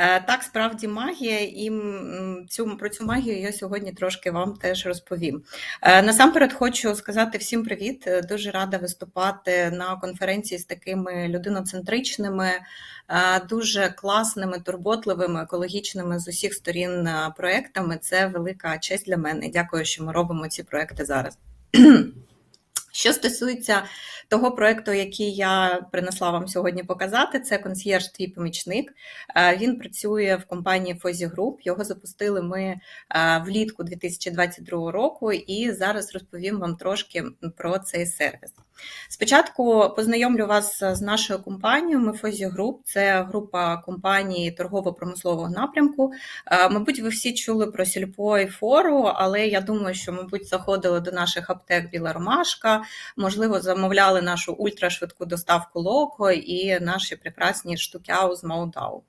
Е, Так, справді магія, і цю, про цю магію я сьогодні трошки вам теж розповім. Е, Насамперед хочу сказати всім привіт. Е, Дуже рада виступати на конференції з такими людиноцентричними, дуже класними, турботливими, екологічними з усіх сторін проектами. Це велика честь для мене. Дякую, що ми робимо ці проекти зараз. Що стосується того проекту, який я принесла вам сьогодні показати, це консьєрж твій помічник. Е, Він працює в компанії Фозі Груп. Його запустили ми е, влітку 2022 року, і зараз розповім вам трошки про цей сервіс. Спочатку познайомлю вас з нашою компанією. Ми Фозі Груп, це група компаній торгово-промислового напрямку. Е, Мабуть, ви всі чули про сільпо і фору, але я думаю, що, мабуть, заходили до наших аптек Біла Ромашка, можливо, замовляли нашу ультрашвидку доставку Локо і наші прекрасні штукяу з Маудау.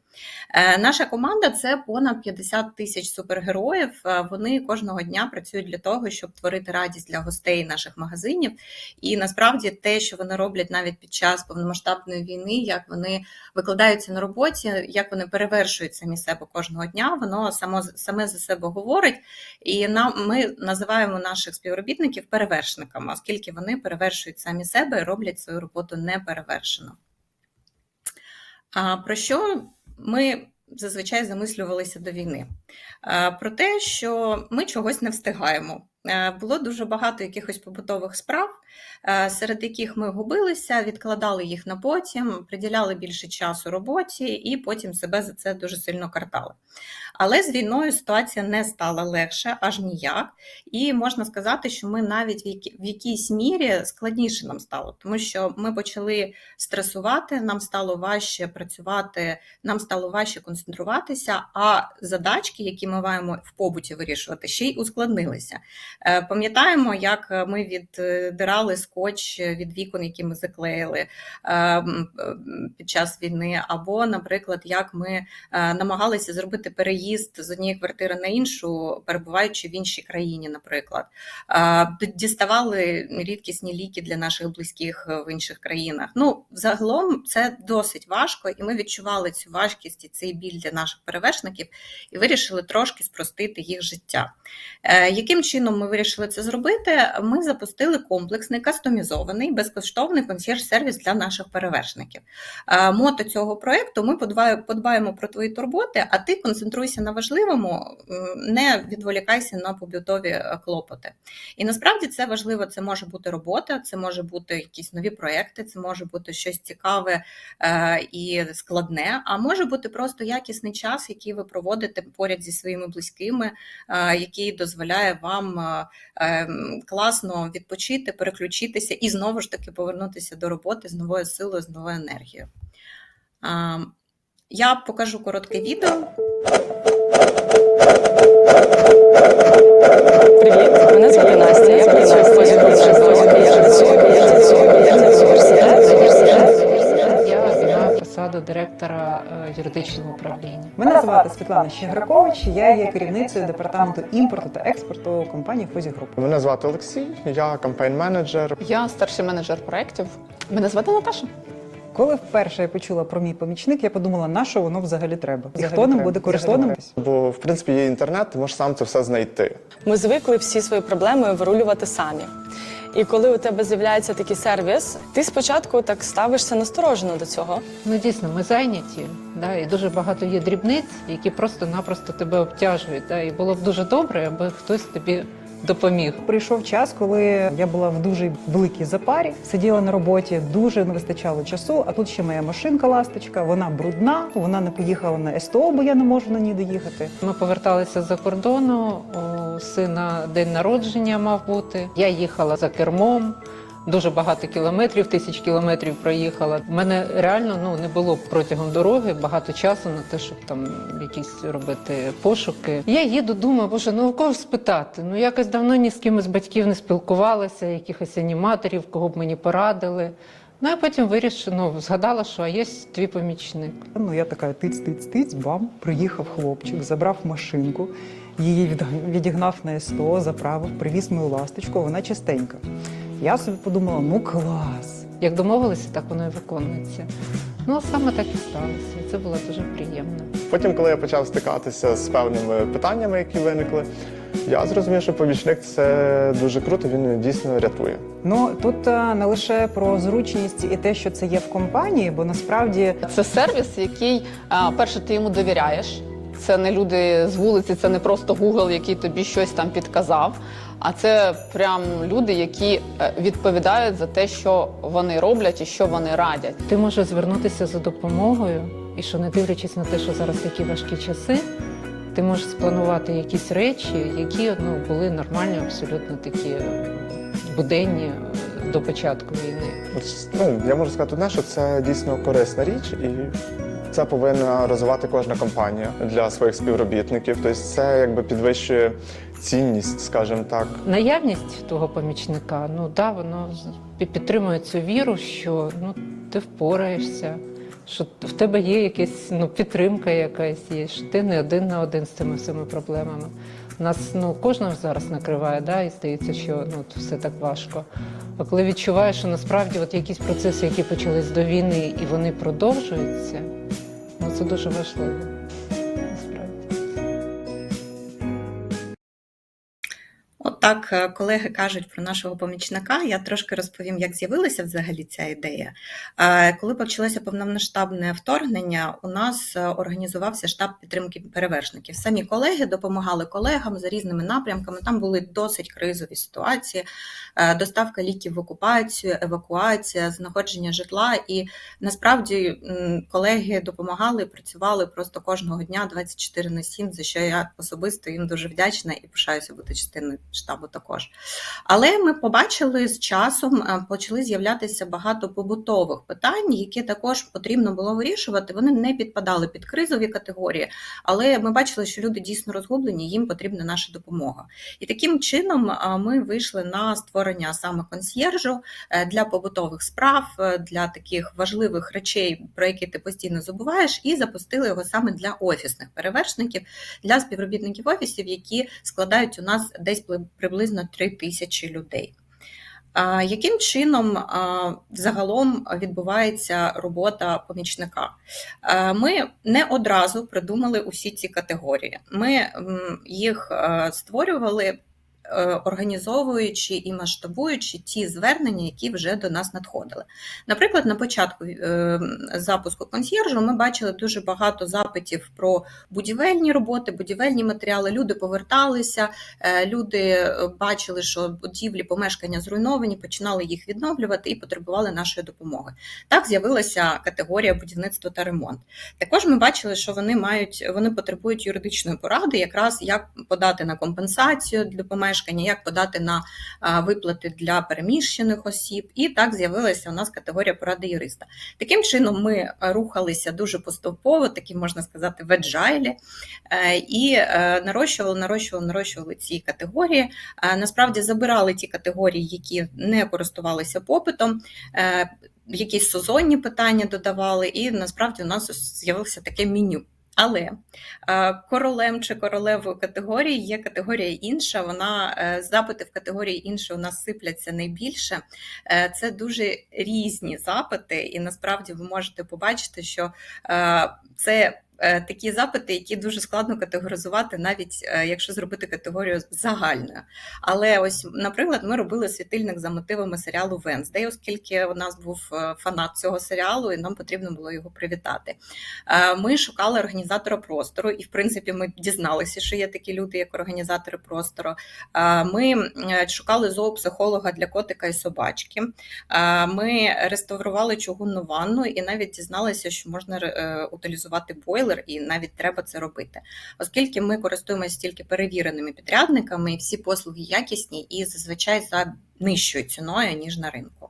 Е, Наша команда це понад 50 тисяч супергероїв. Е, Вони кожного дня працюють для того, щоб творити радість для гостей наших магазинів. І насправді те, що вони роблять навіть під час повномасштабної війни, як вони викладаються на роботі, як вони перевершують самі себе кожного дня, воно само саме за себе говорить. І нам ми називаємо наших співробітників перевершниками, оскільки вони перевершують самі себе і роблять свою роботу неперевершено. А про що ми зазвичай замислювалися до війни? Про те, що ми чогось не встигаємо. Е, Було дуже багато якихось побутових справ, е, серед яких ми губилися, відкладали їх на потім, приділяли більше часу роботі і потім себе за це дуже сильно картали. Але з війною ситуація не стала легше аж ніяк, і можна сказати, що ми навіть в які- в якійсь мірі складніше нам стало, тому що ми почали стресувати, нам стало важче працювати, нам стало важче концентруватися, а задачки, які ми маємо в побуті вирішувати, ще й ускладнилися. Е, Пам'ятаємо, як ми віддирали скотч від вікон, які ми заклеїли е, е, під час війни, або, наприклад, як ми е, намагалися зробити переїзд з однієї квартири на іншу, перебуваючи в іншій країні, наприклад. Е, Діставали рідкісні ліки для наших близьких е, в інших країнах. Ну, загалом це досить важко, і ми відчували цю важкість і цей біль для наших перевершників і вирішили трошки спростити їх життя. Е, Яким чином ми вирішили це зробити? Ми запустили комплексний кастомізований безкоштовний консьєрж-сервіс для наших перевершників. Е, Мото цього проєкту ми подбаємо про твої турботи, а ти концентруйся на важливому, не відволікайся на побутові е, клопоти. І насправді це важливо. Це може бути робота, це може бути якісь нові проекти, це може бути щось цікаве е, і складне, а може бути просто якісний час, який ви проводите поряд зі своїми близькими, який дозволяє вам класно відпочити, переключитися і знову ж таки повернутися до роботи з новою силою, з новою енергією. Е, Я покажу коротке відео. Привіт, мене звати Настя. Я працюю в Груп вже. Я працюю Я займаю посаду директора е, юридичного управління. Мене звати Світлана Щегракович, я є керівницею департаменту імпорту та експорту компанії Фозі Груп. Мене звати Олексій, я кампейн-менеджер. Я старший менеджер проєктів. Мене звати Наташа. Коли вперше я почула про мій помічник, я подумала, на що воно взагалі треба, і хто ним буде користуватися. Бо в принципі є інтернет, ти можеш сам це все знайти. Ми звикли всі свої проблеми вирулювати самі. І коли у тебе з'являється такий сервіс, ти спочатку так ставишся насторожено до цього. Ну дійсно, ми зайняті, да, і дуже багато є дрібниць, які просто-напросто тебе обтяжують. Да, і було б дуже добре, аби хтось тобі допоміг. Прийшов час, коли я була в дуже великій запарі, сиділа на роботі, дуже не вистачало часу. А тут ще моя машинка ласточка, вона брудна, вона не поїхала на СТО, бо я не можу на ній доїхати. Ми поверталися за кордону. У сина день народження мав бути. Я їхала за кермом. Дуже багато кілометрів, тисяч кілометрів проїхала. У мене реально ну не було протягом дороги багато часу на те, щоб там якісь робити пошуки. Я їду, думаю, боже, ну у кого спитати? Ну якось давно ні з ким з батьків не спілкувалася, якихось аніматорів, кого б мені порадили. Ну а потім вирішила, ну згадала, що є твій помічник. Ну я така тиць, тиць, тиць, бам, приїхав хлопчик, забрав машинку, її від- відігнав на СТО, заправив, привіз мою ласточку, вона чистенька. Я собі подумала, ну клас. Як домовилися, так воно і виконується. Ну, саме так і сталося. І це було дуже приємно. Потім, коли я почав стикатися з певними питаннями, які виникли, я зрозумів, що помічник це дуже круто, він дійсно рятує. Ну тут е, не лише про зручність і те, що це є в компанії, бо насправді Це сервіс, який а, перше ти йому довіряєш. Це не люди з вулиці, це не просто Google, який тобі щось там підказав. А це прям люди, які е, відповідають за те, що вони роблять і що вони радять. Ти можеш звернутися за допомогою, і що не дивлячись на те, що зараз такі важкі часи, ти можеш спланувати якісь речі, які ну, були нормальні, абсолютно такі е, буденні е, до початку війни. Ну, я можу сказати одне, що це дійсно корисна річ, і це повинна розвивати кожна компанія для своїх співробітників. Тобто це якби підвищує цінність, скажімо так. Наявність того помічника, ну да, воно підтримує цю віру, що ну ти впораєшся, що в тебе є якась ну, підтримка якась є, що ти не один на один з цими всіми проблемами. Нас ну кожного зараз накриває, да, і здається, що ну все так важко. А коли відчуваєш, що насправді от якісь процеси, які почались до війни, і вони продовжуються, це дуже важливо. Так е, колеги кажуть про нашого помічника. Я трошки розповім, як з'явилася взагалі ця ідея. Е, Коли почалося повномасштабне вторгнення, у нас е, організувався штаб підтримки перевершників. Самі колеги допомагали колегам за різними напрямками. Там були досить кризові ситуації, доставка ліків в окупацію, евакуація, знаходження житла. І насправді колеги допомагали, працювали просто кожного дня 24 на 7, за що я особисто їм дуже вдячна і пишаюся бути частиною штабу також. Але ми побачили з часом, е, почали з'являтися багато побутових питань, які також потрібно було вирішувати. Вони не підпадали під кризові категорії, але ми бачили, що люди дійсно розгублені, їм потрібна наша допомога. І таким чином е, ми вийшли на створення саме консьєржу е, для побутових справ, для таких важливих речей, про які ти постійно забуваєш, і запустили його саме для офісних перевершників, для співробітників офісів, які складають у нас десь приблизно 3 тисячі людей. Яким чином загалом відбувається робота помічника? Ми не одразу придумали усі ці категорії. Ми їх створювали. Е, Організовуючи і масштабуючи ті звернення, які вже до нас надходили. Наприклад, на початку е, запуску консьєржу ми бачили дуже багато запитів про будівельні роботи, будівельні матеріали. Люди поверталися, е, люди бачили, що будівлі, помешкання зруйновані, починали їх відновлювати і потребували нашої допомоги. Так з'явилася категорія будівництво та ремонт. Також ми бачили, що вони мають вони потребують юридичної поради, якраз як подати на компенсацію для помешкання, як подати на виплати для переміщених осіб. І так з'явилася у нас категорія поради юриста. Таким чином, ми рухалися дуже поступово, такі можна сказати, в еджайлі, е, і е, нарощували, нарощували, нарощували ці категорії. Е, Насправді забирали ті категорії, які не користувалися попитом. Якісь сезонні питання додавали, і насправді у нас з'явилося таке меню. Але е, королем чи королевою категорії є категорія інша. Вона е, запити в категорії інша у нас сипляться найбільше. Е, Це дуже різні запити, і насправді ви можете побачити, що це такі запити, які дуже складно категоризувати, навіть е, якщо зробити категорію загальною. Але ось, наприклад, ми робили світильник за мотивами серіалу Венздей, оскільки у нас був е, фанат цього серіалу, і нам потрібно було його привітати. Е, Ми шукали організатора простору, і в принципі ми дізналися, що є такі люди, як організатори простору. Е, Ми е, шукали зоопсихолога для котика і собачки. Е, Ми реставрували чугунну ванну і навіть дізналися, що можна е, утилізувати бойлер, і навіть треба це робити. Оскільки ми користуємося тільки перевіреними підрядниками, і всі послуги якісні і зазвичай за нижчою ціною, ніж на ринку.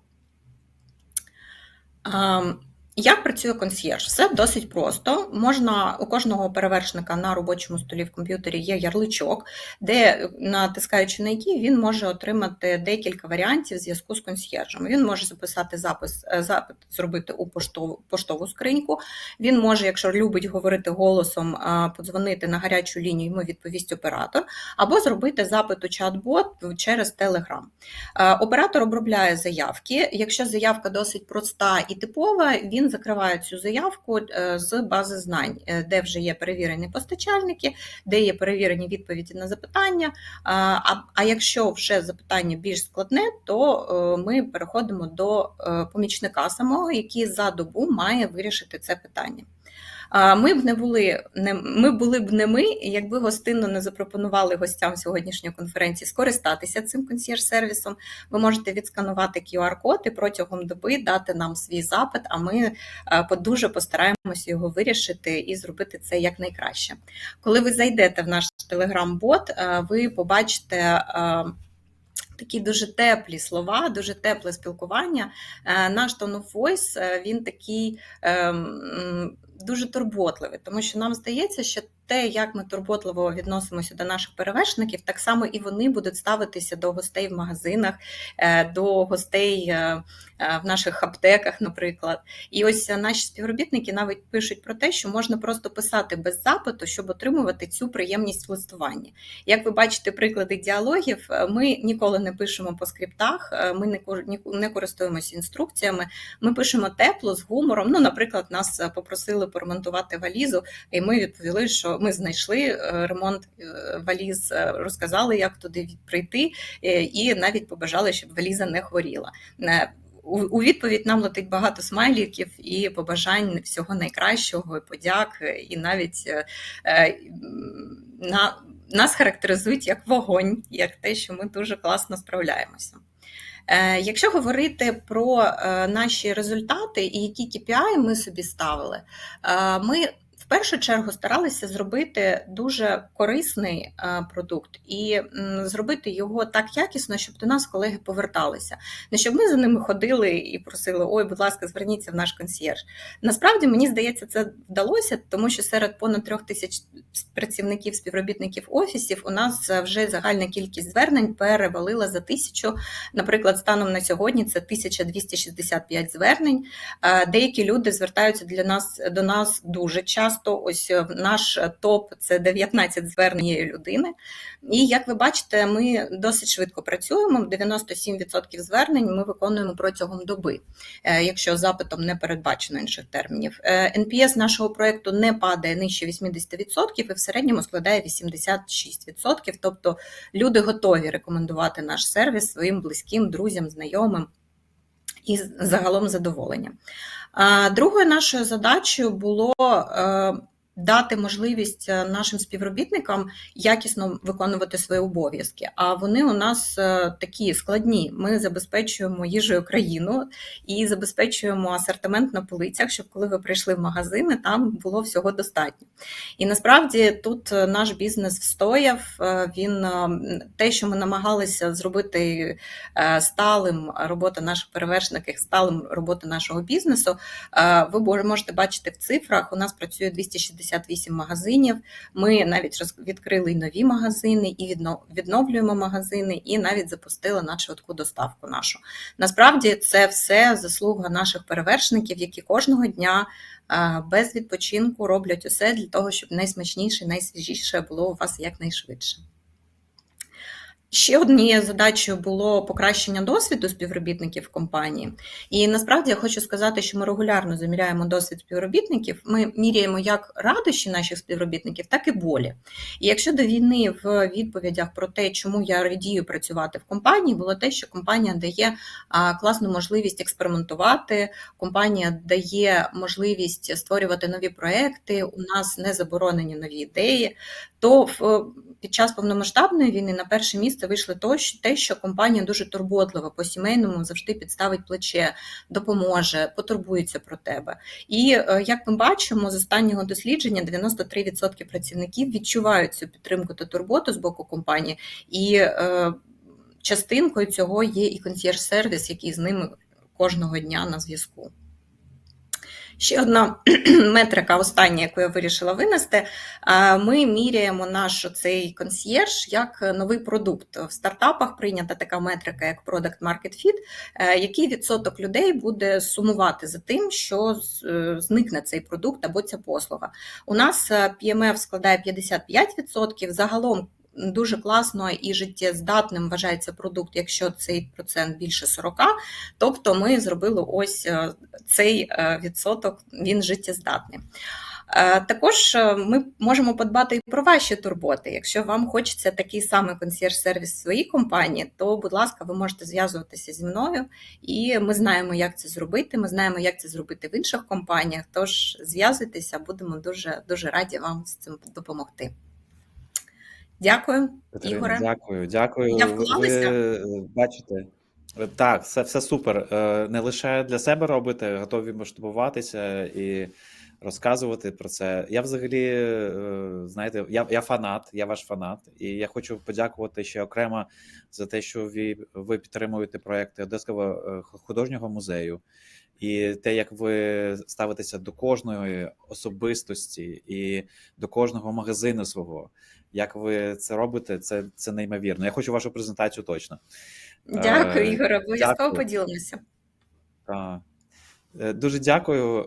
Як працює консьєрж? Все досить просто. Можна у кожного перевершника на робочому столі в комп'ютері є ярличок, де, натискаючи на який, він може отримати декілька варіантів в зв'язку з консьєржем. Він може записати запис, е, запит, зробити у поштову, поштову скриньку. Він може, якщо любить говорити голосом, е, подзвонити на гарячу лінію, йому відповість оператор, або зробити запит у чат-бот через. Е, Оператор обробляє заявки. Якщо заявка досить проста і типова, він він закриває цю заявку е, з бази знань, е, де вже є перевірені постачальники, де є перевірені відповіді на запитання. А, якщо вже запитання більш складне, то е, ми переходимо до помічника самого, який за добу має вирішити це питання. А, Ми б не були не ми були б не ми, якби гостинно не запропонували гостям сьогоднішньої конференції скористатися цим консьєрж-сервісом. Ви можете відсканувати QR-код і протягом доби дати нам свій запит, а ми е, дуже постараємося його вирішити і зробити це якнайкраще. Коли ви зайдете в наш телеграм-бот, е, ви побачите. е, Такі дуже теплі слова, дуже тепле спілкування. Наш tone of voice, він такий ем, дуже турботливий, тому що нам здається, що те, як ми турботливо відносимося до наших перевершників, так само і вони будуть ставитися до гостей в магазинах, е, до гостей е, е, в наших аптеках, наприклад. І ось наші співробітники навіть пишуть про те, що можна просто писати без запиту, щоб отримувати цю приємність в листуванні. Як ви бачите, приклади діалогів, ми ніколи не пишемо по скриптах, ми не кор- не користуємося інструкціями. Ми пишемо тепло з гумором. Ну, наприклад, нас попросили поремонтувати валізу, і ми відповіли, що ми знайшли е, ремонт е, валіз, е, розказали, як туди прийти, і навіть побажали, щоб валіза не хворіла. У відповідь нам летить багато смайліків і побажань всього найкращого, подяк, і навіть на, нас характеризують як вогонь, як те, що ми дуже класно справляємося. Е, Якщо говорити про е, наші результати і які KPI ми собі ставили, е, ми першу чергу старалися зробити дуже корисний е, продукт і зробити його так якісно, щоб до нас колеги поверталися. Не щоб ми за ними ходили і просили: ой, будь ласка, зверніться в наш консьєрж. Насправді мені здається, це вдалося, тому що серед понад трьох тисяч працівників, співробітників офісів у нас вже загальна кількість звернень перевалила за тисячу. Наприклад, станом на сьогодні це 1265 звернень. Е, Деякі люди звертаються для нас до нас дуже часто. Ось е, наш топ це 19 звернень людини. І як ви бачите, ми досить швидко працюємо. 97% звернень ми виконуємо протягом доби, е, якщо запитом не передбачено інших термінів. Е, NPS нашого проекту не падає нижче 80% і в середньому складає 86%. Тобто люди готові рекомендувати наш сервіс своїм близьким, друзям, знайомим і загалом задоволення. Другою нашою задачею було е, дати можливість е, нашим співробітникам якісно виконувати свої обов'язки. А вони у нас е, такі складні. Ми забезпечуємо їжею країну і забезпечуємо асортимент на полицях, щоб коли ви прийшли в магазини, там було всього достатньо. І насправді тут е, наш бізнес встояв. Він те, що ми намагалися зробити сталим робота наших перевершників, сталим робота нашого бізнесу. Ви можете бачити в цифрах. У нас працює 268 магазинів. Ми навіть відкрили нові магазини, і відновлюємо магазини, і навіть запустили на швидку доставку. Нашу насправді це все заслуга наших перевершників, які кожного дня без відпочинку роблять усе для того, щоб найсмачніше, найсвіжіше було у вас якнайшвидше. Ще однією задачею було покращення досвіду співробітників компанії. І насправді я хочу сказати, що ми регулярно заміряємо досвід співробітників. Ми міряємо як радощі наших співробітників, так і болі. І якщо до війни в відповідях про те, чому я радію працювати в компанії, було те, що компанія дає класну можливість експериментувати, компанія дає можливість створювати нові проекти. У нас не заборонені нові ідеї. То під час повномасштабної війни на перше місце вийшло то, що те, що компанія дуже турботлива по сімейному завжди підставить плече, допоможе, потурбується про тебе. І е, як ми бачимо, з останнього дослідження 93% працівників відчувають цю підтримку та турботу з боку компанії, і е, частинкою цього є і консьєрж-сервіс, який з ними кожного дня на зв'язку. Ще одна метрика, остання, яку я вирішила винести. Ми міряємо наш цей консьєрж як новий продукт. В стартапах прийнята така метрика, як Product Market Fit, е, який відсоток людей буде сумувати за тим, що е, зникне цей продукт або ця послуга. У нас е, PMF складає 55%, загалом дуже класно і життєздатним вважається продукт, якщо цей процент більше 40. Тобто ми зробили ось е, цей е, відсоток, він життєздатний. Е, Також ми можемо подбати і про ваші турботи. Якщо вам хочеться такий самий консьєрж-сервіс в своїй компанії, то, будь ласка, ви можете зв'язуватися зі мною, і ми знаємо, як це зробити. Ми знаємо, як це зробити в інших компаніях. Тож зв'язуйтеся, будемо дуже дуже раді вам з цим допомогти. Дякую, Катерина, Ігоре. Дякую, дякую. Я Ви е, бачите. Е, Так, все, все супер. Е, Не лише для себе робити, готові масштабуватися і розказувати про це. Я взагалі, знаєте, я, я фанат, я ваш фанат, і я хочу подякувати ще окремо за те, що ви, ви підтримуєте проекти Одеського художнього музею. І те, як ви ставитеся до кожної особистості і до кожного магазину свого, як ви це робите, це, це неймовірно. Я хочу вашу презентацію точно. дякую, Е, Ігоре. Обов'язково поділимося. Так. Е, Дуже дякую.